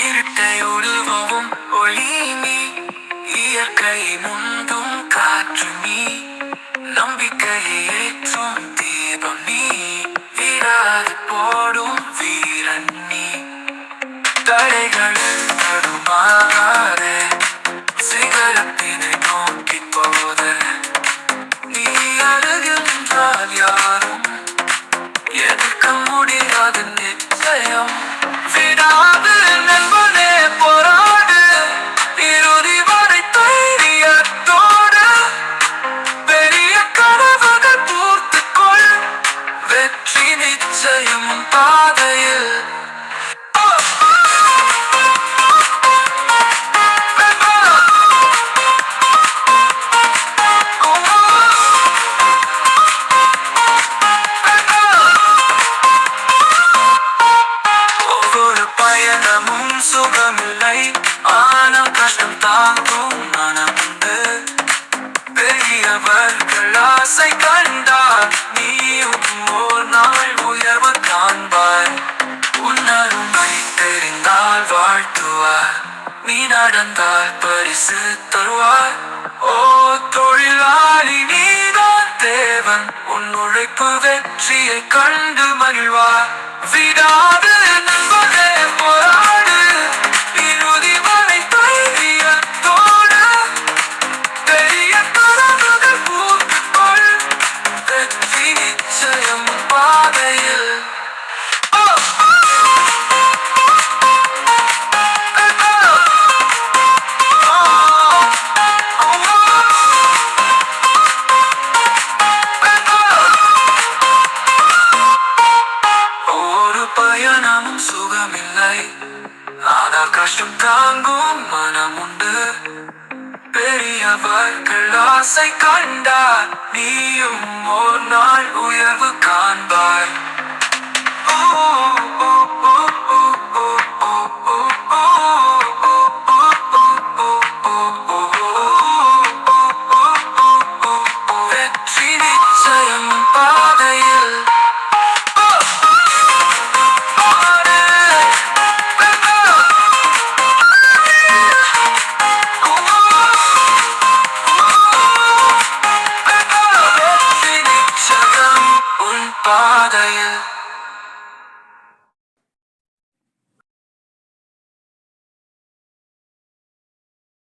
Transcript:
இருட்டை உருவவும் ஒளி நீ இயற்கை முந்தும் காற்று நீ நம்பிக்கையை ஏற்றும் தீபம். நீ விடாது போடும் பயணமும் சுகமில்லை ஆனால் கஷ்டம் தாங்கும் மனம் உண்டு பெரியவர்கள் ஆசை வாழ்த்துவார். நீ நடந்தால் பரிசு தருவார். ஓ தொழிலாளி நீதான் தேவன். உன் உழைப்பு வெற்றியை கண்டு மகிழ்வார். விடாது நண்பனே போராடு. பயணமும் ஆனால் கஷ்டம் தாங்கும் மனம் உண்டு பெரியவர்கள் ஆசை கண்டார் நீயும் ஒரு நாள் உயர்வு bother you